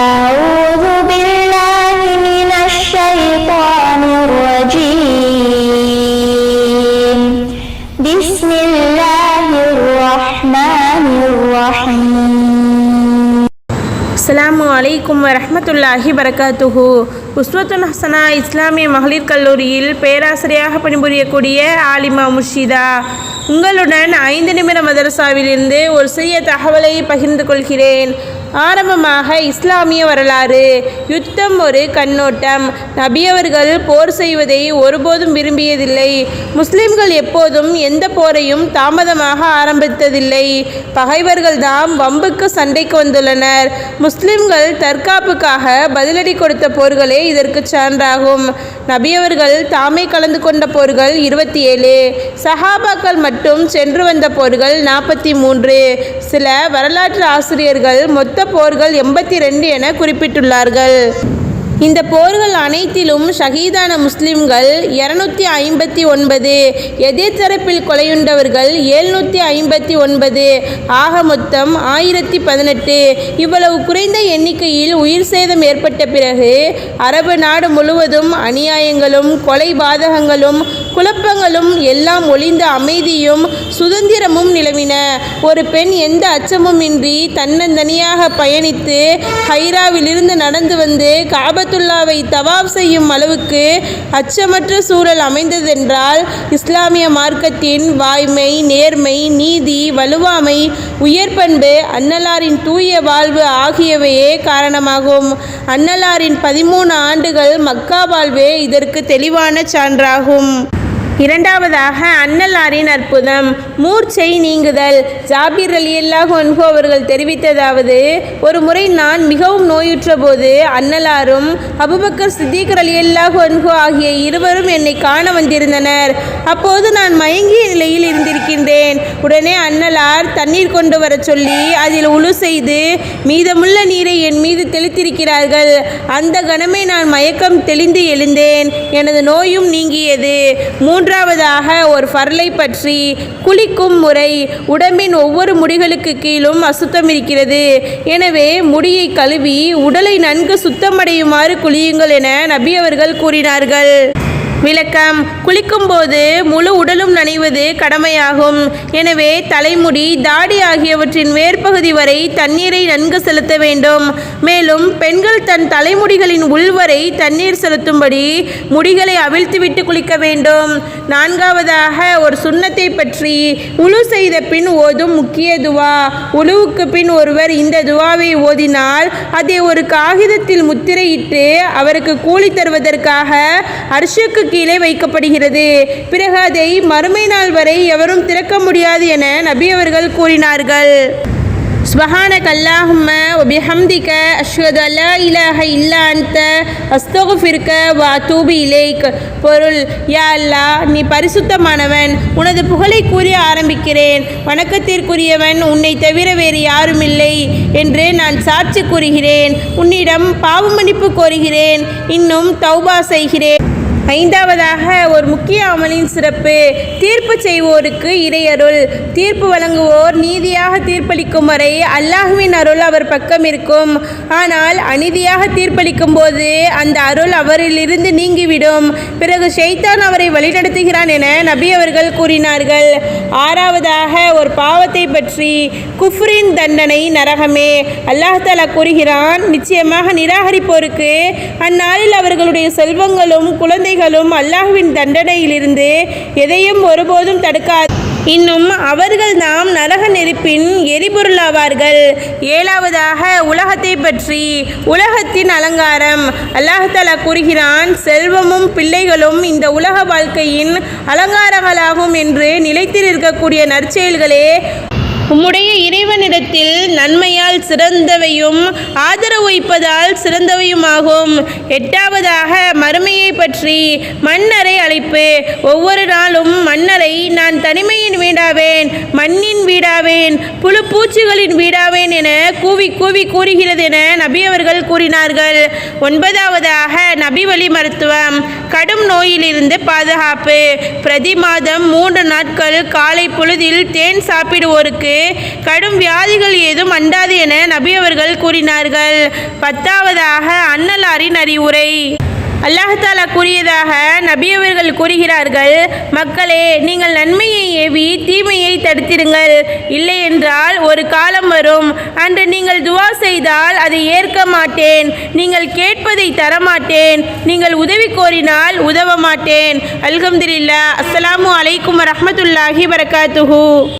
أعوذ بالله من الشيطان الرجيم بسم الله الرحمن الرحيم அஸ்ஸலாமு அலைக்கும் வரஹ்மத்துல்லாஹி வரகாத்துஹு உஸ்வத்துல் ஹசனா இஸ்லாமிய மகளிர் கல்லூரியில் பேராசிரியராக பணிபுரியக்கூடிய ஆலிமா முர்ஷிதா உங்களுடன் ஐந்து நிமிட மதரசாவிலிருந்து ஒரு சிறிய தகவலை பகிர்ந்து கொள்கிறேன் ஆரம்பமாக இஸ்லாமிய வரலாறு யுத்தம் ஒரு கண்ணோட்டம். நபியவர்கள் போர் செய்வதை ஒருபோதும் விரும்பியதில்லை. முஸ்லிம்கள் எப்போதும் எந்த போரையும் தாமதமாக ஆரம்பித்ததில்லை. பகைவர்கள் தான் வம்புக்கு சண்டைக்கு வந்துள்ளனர். முஸ்லிம்கள் தற்காப்புக்காக பதிலடி கொடுத்த போர்களே இதற்கு சான்றாகும். நபியவர்கள் தாமே கலந்து கொண்ட போர்கள் இருபத்தி ஏழு சஹாபாக்கள் மட்டும் சென்று வந்த போர்கள் நாற்பத்தி மூன்று. சில வரலாற்று ஆசிரியர்கள் மொத்த போர்கள் எண்பத்தி ரெண்டு என குறிப்பிட்டுள்ளார்கள். இந்த போர்கள் அனைத்திலும் ஷஹீதான முஸ்லிம்கள் இருநூத்தி ஐம்பத்தி ஒன்பது எதிர்த்தரப்பில் கொலையுண்டவர்கள் எழுநூற்றி ஐம்பத்தி ஒன்பது ஆக மொத்தம் ஆயிரத்தி பதினெட்டு. இவ்வளவு குறைந்த எண்ணிக்கையில் உயிர் சேதம் ஏற்பட்ட பிறகு அரபு நாடு முழுவதும் அநியாயங்களும் கொலை பாதகங்களும் குழப்பங்களும் எல்லாம் ஒளிந்த அமைதியும் சுதந்திரமும் நிலவின. ஒரு பெண் எந்த அச்சமும் இன்றி தன்னந்தனியாக பயணித்து ஹைராவிலிருந்து நடந்து வந்து காபத்துல்லாவை தவாப் செய்யும் அளவுக்கு அச்சமற்ற சூழல் அமைந்ததென்றால் இஸ்லாமிய மார்க்கத்தின் வாய்மை நேர்மை நீதி வலுவாமை உயர்பண்பு அன்னலாரின் தூய வாழ்வு ஆகியவையே காரணமாகும். அன்னலாரின் பதிமூணு ஆண்டுகள் மக்கா வாழ்வே இதற்கு தெளிவான சான்றாகும். இரண்டாவதாக அன்னலாரின் அற்புதம். மூர்ச்சை நீங்குதல். ஜாபீர் அலி அல்லாஹ் அவர்கள் தெரிவித்ததாவது ஒரு முறை நான் மிகவும் நோயுற்ற போது அன்னலாரும் அபுபக்கர் சித்திக் அலி அல்லாஹ் ஆகிய இருவரும் என்னை காண வந்திருந்தனர். அப்போது நான் மயங்கிய நிலையில் இருந்திருக்கின்றேன். உடனே அன்னலார் தண்ணீர் கொண்டு வரச் சொல்லி அதில் உழு செய்து மீதமுள்ள நீரை என் மீது தெளித்திருக்கிறார்கள். அந்த கணமே நான் மயக்கம் தெளிந்து எழுந்தேன். எனது நோயும் நீங்கியது. மூன்று மூன்றாவதாக ஒரு ஃபர்லை பற்றி குளிக்கும் முறை. உடம்பின் ஒவ்வொரு முடிகளுக்கு கீழும் அசுத்தம் இருக்கிறது. எனவே முடியை கழுவி உடலை நன்கு சுத்தமடையுமாறு குளியுங்கள் என நபி அவர்கள் கூறினார்கள். விளக்கம். குளிக்கும்போது முழு உடலும் நனைவது கடமையாகும். எனவே தலைமுடி தாடி ஆகியவற்றின் மேற்பகுதி வரை தண்ணீரை நன்கு செலுத்த வேண்டும். மேலும் பெண்கள் தன் தலைமுடிகளின் உள்வரை தண்ணீர் செலுத்தும்படி முடிகளை அவிழ்த்துவிட்டு குளிக்க வேண்டும். நான்காவதாக ஒரு சுண்ணத்தை பற்றி உழு செய்த பின் ஓதும் முக்கிய துவா. உழுவுக்கு பின் ஒருவர் இந்த துவாவை ஓதினால் அதை ஒரு காகிதத்தில் முத்திரையிட்டு அவருக்கு கூலி தருவதற்காக அர்ஷுக்கு கீழே வைக்கப்படுகிறது. பிறகு அதை மறுமை நாள் வரை எவரும் திறக்க முடியாது என நபி அவர்கள் கூறினார்கள். سبحانك اللهم وبحمدك أشهد அல்லா இலாஹ இல்லா அன்த அஸ்தகுஃபிருக்க வ அத்தூபு இலைக். பொருள் யா அல்லா நீ பரிசுத்தமானவன் உனது புகழை கூறி ஆரம்பிக்கிறேன். வணக்கத்திற்குரியவன் உன்னை தவிர வேறு யாரும் இல்லை என்று நான் சாட்சி கூறுகிறேன். உன்னிடம் பாவமன்னிப்பு கோருகிறேன். இன்னும் தௌபா செய்கிறேன். ஐந்தாவதாக ஒரு முக்கிய அமலின் சிறப்பு தீர்ப்பு செய்வோருக்கு இறையருள். தீர்ப்பு வழங்குவோர் நீதியாக தீர்ப்பளிக்கும் வரை அல்லாஹுவின் அருள் அவர் பக்கம் இருக்கும். ஆனால் அநீதியாக தீர்ப்பளிக்கும் போது அந்த அருள் அவரிலிருந்து நீங்கிவிடும். பிறகு ஷைத்தான் அவரை வழிநடத்துகிறான் என நபி அவர்கள் கூறினார்கள். ஆறாவதாக ஒரு பாவத்தை பற்றி குஃப்ரின் தண்டனை நரகமே. அல்லாஹாலா கூறுகிறான் நிச்சயமாக நிராகரிப்போருக்கு அந்நாளில் அவர்களுடைய செல்வங்களும் குழந்தைகளும் அல்லாஹ்வின் தண்டனையிலிருந்து எதையும் ஒருபோதும் தடுக்காது. இன்னும் அவர்கள் நாம் நரக நெருப்பின் எரிபொருளாவார்கள். ஏழாவதாக உலகத்தை பற்றி உலகத்தின் அலங்காரம். அல்லாஹாலா கூறுகிறான் செல்வமும் பிள்ளைகளும் இந்த உலக வாழ்க்கையின் அலங்காரங்களாகும் என்று நிலைத்திருக்கக்கூடிய நற்செயல்களே உம்முடைய இறைவனிடத்தில் நன்மையால் சிறந்தவையும் ஆதரவு வைப்பதால் சிறந்தவையுமாகும். எட்டாவதாக மறுமையை பற்றி மன்னரை அழைப்பு. ஒவ்வொரு நாளும் மன்னரை நான் தனிமையின் வீடாவேன் மண்ணின் வீடாவேன் புழு பூச்சிகளின் வீடாவேன் என கூவி கூவி கூறுகிறது என நபி அவர்கள் கூறினார்கள். ஒன்பதாவதாக நபி வழி மருத்துவம். கடும் நோயிலிருந்து பாதுகாப்பு. பிரதி மாதம் மூன்று நாட்கள் காலை பொழுதில் தேன் சாப்பிடுவோருக்கு கடும் வியாதிகள் ஏதும் அண்டாது என நபி அவர்கள் கூறினார்கள். பத்தாவதாக அன்னலாரின் அறிவுரை. அல்லாஹாலா கூறியதாக நபியவர்கள் கூறுகிறார்கள் மக்களே நீங்கள் நன்மையை ஏவி தீமையை தடுத்திடுங்கள். இல்லை என்றால் ஒரு காலம் வரும். அன்று நீங்கள் துவா செய்தால் அதை ஏற்க மாட்டேன். நீங்கள் கேட்பதை தரமாட்டேன். நீங்கள் உதவி கோரினால் உதவ மாட்டேன். அல்ஹம்துலில்லா அஸ்லாம் அலைக்கும் வரமத்துல்லாஹி வரகாத்துஹூ